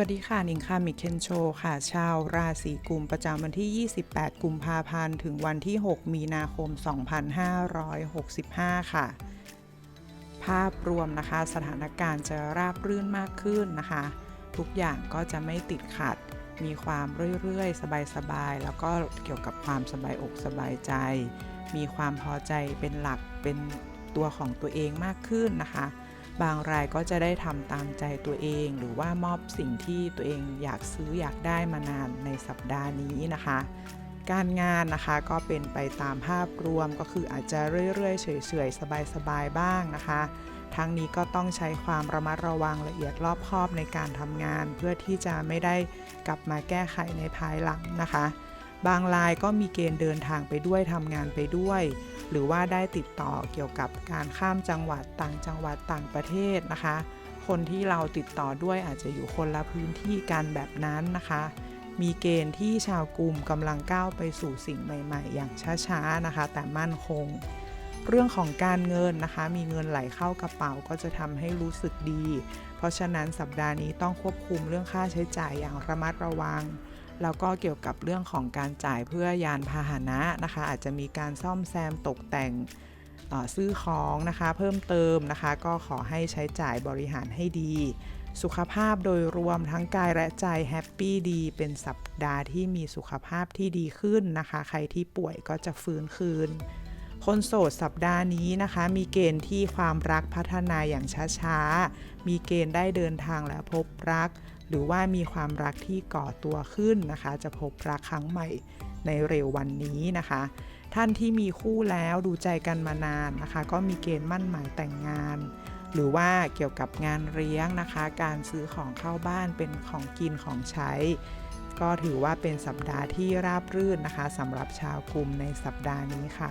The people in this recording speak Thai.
วัสดีค่ะ นิงค่ะมิเคนโชค่ะ ชาวราศีกุมประจำวันที่ 28 กุมภาพันธ์ ถึงวันที่ 6 มีนาคม 2565 ค่ะ ภาพรวมนะคะ สถานการณ์จะราบรื่นมากขึ้นนะคะ ทุกอย่างก็จะไม่ติดขัด มีความเรื่อยๆ สบายๆ แล้วก็เกี่ยวกับความสบายอกสบายใจ มีความพอใจเป็นหลักเป็นตัวของตัวเองมากขึ้นนะคะ บางรายก็จะได้ทำตามใจตัวเอง หรือว่ามอบสิ่งที่ตัวเองอยากซื้ออยากได้มานานในสัปดาห์นี้นะคะ การงานนะคะก็เป็นไปตามภาพรวมก็คืออาจจะเรื่อยๆเฉยๆสบายๆบ้างนะคะ ทั้งนี้ก็ต้องใช้ความระมัดระวังละเอียดรอบคอบในการทำงาน เพื่อที่จะไม่ได้กลับมาแก้ไขในภายหลังนะคะ บางรายก็มีเกณฑ์เดินทางไปด้วยทำงานไปด้วย หรือว่าได้ติดต่อเกี่ยวกับการข้ามจังหวัดต่างจังหวัดต่างประเทศนะคะ คนที่เราติดต่อด้วยอาจจะอยู่คนละพื้นที่กันแบบนั้นนะคะ มีเกณฑ์ที่ชาวกลุ่มกำลังก้าวไปสู่สิ่งใหม่ ๆ อย่างช้าๆนะคะ แต่มั่นคง เรื่องของการเงินนะคะ มีเงินไหลเข้ากระเป๋าก็จะทำให้รู้สึกดี เพราะฉะนั้นสัปดาห์นี้ต้องควบคุมเรื่องค่าใช้จ่ายอย่างระมัดระวัง แล้วก็เกี่ยวกับเรื่องของการจ่ายเพื่อยานพาหนะนะคะ อาจจะมีการซ่อมแซมตกแต่งเอ่อซื้อของนะคะเพิ่มเติมนะคะ ก็ขอให้ใช้จ่ายบริหารให้ดี สุขภาพโดยรวมทั้งกายและใจแฮปปี้ดี เป็นสัปดาห์ที่มีสุขภาพที่ดีขึ้นนะคะ ใครที่ป่วยก็จะฟื้นคืน คนโสดสัปดาห์นี้นะคะ มีเกณฑ์ที่ความรักพัฒนาอย่างช้าๆ มีเกณฑ์ได้เดินทางและพบรัก หรือว่ามีความรักที่ก่อตัวขึ้นนะคะ จะพบรักครั้งใหม่ในเร็ววันนี้นะคะ ท่านที่มีคู่แล้วดูใจกันมานานนะคะ ก็มีเกณฑ์มั่นหมายแต่งงาน หรือว่าเกี่ยวกับงานเลี้ยงนะคะ การซื้อของเข้าบ้านเป็นของกินของใช้ ก็ถือว่าเป็นสัปดาห์ที่ราบรื่นนะคะสำหรับชาวกลุ่มในสัปดาห์นี้ค่ะ